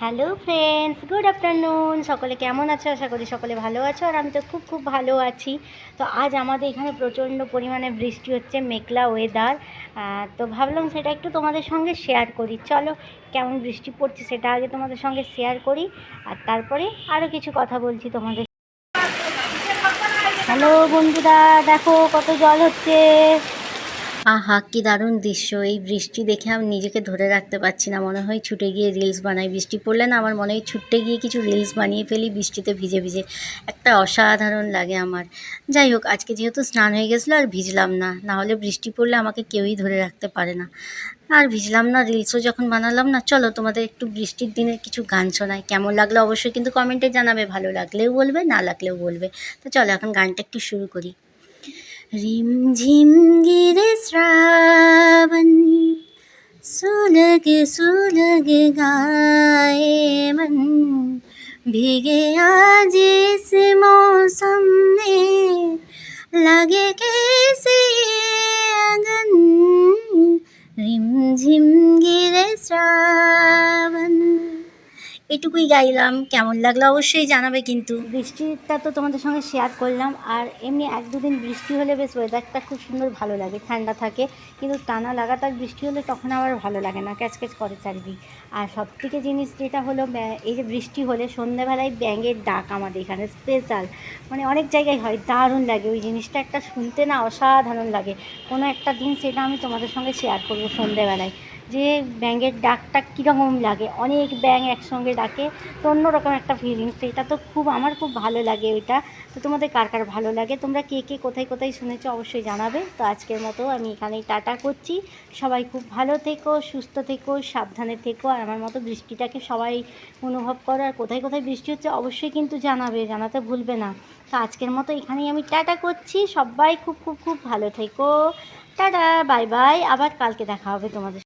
Hello friends good afternoon সকলে কেমন আছো? আশা করি সকলে ভালো আছো। আর আমি তো খুব খুব ভালো আছি। তো আজ আমাদের এখানে প্রচণ্ড পরিমাণে বৃষ্টি হচ্ছে, মেঘলা ওয়েদার তো ভাবলাম সেটা একটু তোমাদের সঙ্গে শেয়ার করি। চলো, কেমন বৃষ্টি পড়ছে সেটা আগে তোমাদের সঙ্গে শেয়ার করি। আর তারপরে আরও কিছু কথা বলছি তোমাদের। হ্যালো বন্ধুরা। দেখো, কত জল হচ্ছে। আহা, কি দারুণ দৃশ্য। এই বৃষ্টি দেখে আমি নিজেকে ধরে রাখতে পারছি না। মনে হয় ছুটে গিয়ে রিলস বানাই। বৃষ্টি পড়লে না আমার মনে হয় ছুটে গিয়ে কিছু রিলস বানিয়ে ফেলি, বৃষ্টিতে ভিজে ভিজে। একটা অসাধারণ লাগে আমার। যাই হোক, আজকে যেহেতু স্নান হয়ে গেছিল আর ভিজলাম না না হলে বৃষ্টি পড়লে আমাকে কেউই ধরে রাখতে পারে না। আর ভিজলাম না রিলসও যখন বানালাম না, চলো তোমাদের একটু বৃষ্টির দিনে কিছু গান শোনায় কেমন লাগল অবশ্যই কিন্তু কমেন্টে জানাবে। ভালো লাগলেও বলবে, না লাগলেও বলবে। তো চলো, এখন গানটা একটু শুরু করি। রিমঝিম सुलग सुलग गाए मन। भीगे आज इस मौसम में लगे कैसे अगन। रिमझिम এটুকুই গাইলাম। কেমন লাগল অবশ্যই জানাবে কিন্তু। বৃষ্টিটা তো তোমাদের সঙ্গে শেয়ার করলাম। আর এমনি এক দুদিন বৃষ্টি হলে বেশ ওয়েদারটা খুব সুন্দর ভালো লাগে, ঠান্ডা থাকে। কিন্তু টানা লাগাতার বৃষ্টি হলে তখন আবার ভালো লাগে না, ক্যাচক্যাচ করে চারিদিক। আর সব থেকে জিনিস যেটা হলো এই যে বৃষ্টি হলে সন্ধ্যাবেলায় ব্যাঙের ডাক আমাদের এখানে স্পেশাল মানে অনেক জায়গায় হয়, দারুণ লাগে। ওই জিনিসটা একটা শুনতে না অসাধারণ লাগে। কোনো একটা দিন সেটা আমি তোমাদের সঙ্গে শেয়ার করব সন্ধ্যেবেলায়। যে ব্যাঙের ডাকটা কীরকম লাগে? অনেক ব্যাঙ একসঙ্গে ডাকে, তো অন্যরকম একটা ফিলিংস এটা তো খুব, আমার খুব ভালো লাগে ওইটা। তো তোমাদের কার কার ভালো লাগে? তোমরা কে কে কোথায় কোথায় শুনেছো অবশ্যই জানাবে। তো আজকের মতো আমি এখানেই টাটা করছি। সবাই খুব ভালো থেকো, সুস্থ থেকো, সাবধানে থেকো, আর আমার মতো বৃষ্টিটাকে সবাই অনুভব করো। আর কোথায় কোথায় বৃষ্টি হচ্ছে অবশ্যই কিন্তু জানাবে, জানাতে ভুলবে না। তো আজকের মতো এখানেই আমি টাটা করছি। সবাই খুব খুব খুব ভালো থেকো। Tata, bye bye. আবার কালকে দেখা হবে তোমাদের